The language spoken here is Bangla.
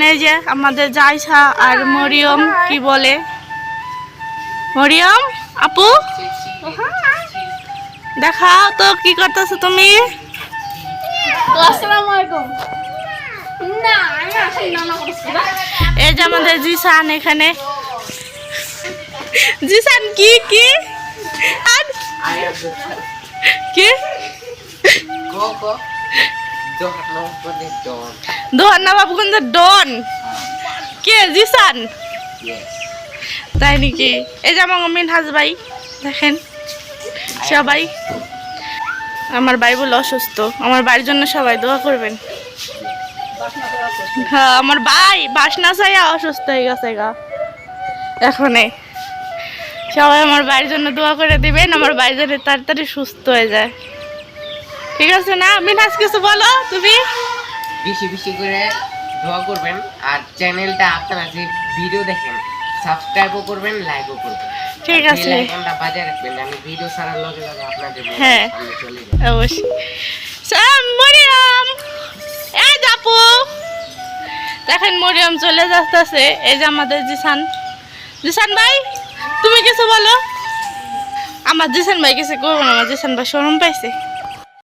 এখানে এই যে আমাদের জাইসা আর মরিয়ম কি বলে? মরিয়ম আপু? দেখাও তো কি করতেছো তুমি? আসসালামু আলাইকুম না আমি আসি না না করছি না। এই যে আমাদের জিসান এখানে। জিসান কি কি? কি? Go, go. Don't know what they don't. দোহান্না Babuganj ডন কে জিসান. তাই নাকি এই যে আমার মিনহাজ ভাই দেখেন সবাই আমার ভাই বলে অসুস্থ আমার বাড়ির জন্য সবাই দোয়া করবেন হ্যাঁ আমার ভাই বাসনা চাইয়া অসুস্থ হয়ে গেছে গা এখনে সবাই আমার বাড়ির জন্য দোয়া করে দিবেন আমার ভাই যেন তাড়াতাড়ি সুস্থ হয়ে যায় ঠিক আছে না? মিনহাজ কিছু বলো তুমি? বেশি বেশি করে দোয়া করবেন। আর চ্যানেলটা আপনারা যে ভিডিও দেখেন সাবস্ক্রাইবও করবেন লাইকও করবেন। ঠিক আছে। আইকনটা বাজায় রাখবেন আমি ভিডিও ছাড়ার লগে লগে আপনাদের হ্যাঁ। অবশ্যই। স্যার মরিয়াম! এই যাপু দেখেন মরিয়াম চলে যাচ্ছে। এই যে আমাদের জিসান। জিসান ভাই তুমি কিছু বলো? আমার জিসান ভাই কিছু করব না আমার জিসান ভাই শরম পাইছে।